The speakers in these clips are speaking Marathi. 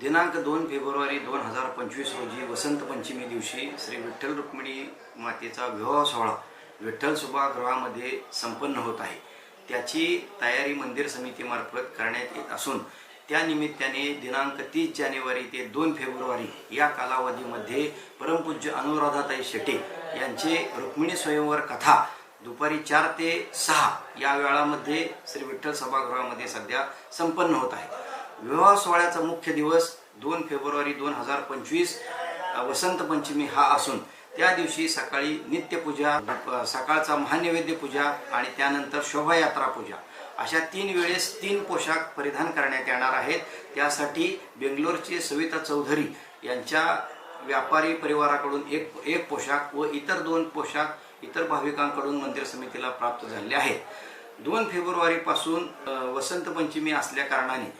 दिनांक दोन फेब्रुवारी दोन हजार पंचवीस रोजी वसंत पंचमी दिवशी श्री विठ्ठल रुक्मिणी मातेचा विवाह सोहळा विठ्ठल सभागृहामध्ये संपन्न होत आहे. त्याची तयारी मंदिर समितीमार्फत करण्यात येत असून त्यानिमित्ताने दिनांक तीस जानेवारी ते दोन फेब्रुवारी या कालावधीमध्ये परमपूज्य अनुराधाताई शेटे यांचे रुक्मिणी स्वयंवर कथा दुपारी चार ते सहा या वेळामध्ये श्री विठ्ठल सभागृहामध्ये सध्या संपन्न होत आहे. विवाह सोहळ्याचा मुख्य दिवस दोन फेब्रुवारी दोन हजार पंचवीस वसंत पंचमी हा असून त्या दिवशी सकाळी नित्यपूजा सकाळचा महानैवेद्य पूजा आणि त्यानंतर शोभायात्रा पूजा. अशा तीन वेळेस तीन पोशाख परिधान करण्यात येणार आहेत. त्यासाठी बेंगलोरचे सविता चौधरी यांच्या व्यापारी परिवाराकडून एक एक पोशाख व इतर दोन पोशाख इतर भाविकांकडून मंदिर समितीला प्राप्त झाले आहेत. दोन फेब्रुवारीपासून वसंत पंचमी असल्या कारणाने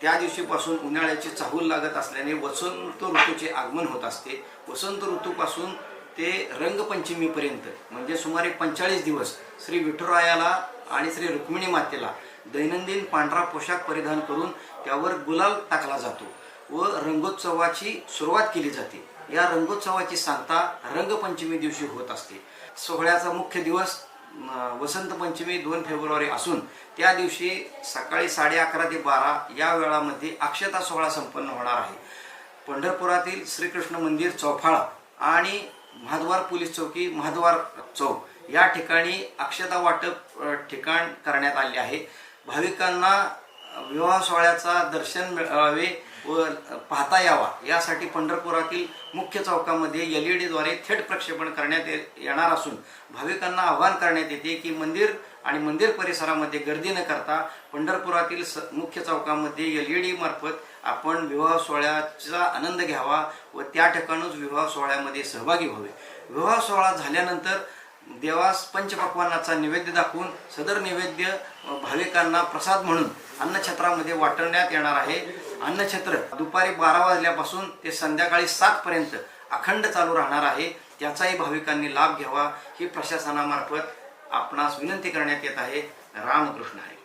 त्या दिवशीपासून उन्हाळ्याची चाहूल लागत असल्याने वसंत ऋतूचे आगमन होत असते. वसंत ऋतूपासून ते रंगपंचमीपर्यंत म्हणजे सुमारे पंचेचाळीस दिवस श्री विठुरायाला आणि श्री रुक्मिणी मातेला दैनंदिन पांढरा पोशाख परिधान करून त्यावर गुलाल टाकला जातो व रंगोत्सवाची सुरुवात केली जाते. या रंगोत्सवाची सांगता रंगपंचमी दिवशी होत असते. सोहळ्याचा मुख्य दिवस वसंत पंचमी दोन फेब्रुवारी असून त्या दिवशी सकाळी साडे अकरा ते बारा या वेळामध्ये अक्षता सोहळा संपन्न होणार आहे. पंढरपुरातील श्रीकृष्ण मंदिर चौफाळा आणि महाद्वार पोलीस चौकी महाद्वार चौक या ठिकाणी अक्षता वाटप ठिकाण करण्यात आले आहे. भाविकांना विवाह सोहळ्याचा दर्शन मिळावे व पाहता यावा. यासाठी पंढरपुरातील मुख्य चौकामध्ये एल ई डीद्वारे थेट प्रक्षेपण करण्यात ये- येणार असून भाविकांना आवाहन करण्यात येते की मंदिर आणि मंदिर परिसरामध्ये गर्दी न करता पंढरपुरातील स मुख्य चौकामध्ये एल ई डी मार्फत आपण विवाह सोहळ्याचा आनंद घ्यावा व त्या ठिकाणूच विवाह सोहळ्यामध्ये सहभागी व्हावे. विवाह सोहळा झाल्यानंतर देवास पंचपक्वानाचा नैवेद्य दाखवून सदर नैवेद्य भाविकांना प्रसाद म्हणून अन्नछत्रामध्ये वाटण्यात येणार आहे. अन्नछत्र दुपारी बारा वाजल्यापासून ते संध्याकाळी सात पर्यंत अखंड चालू राहणार आहे. त्याचाही भाविकांनी लाभ घ्यावा ही प्रशासनामार्फत आपणास विनंती करण्यात येत आहे. रामकृष्ण आहे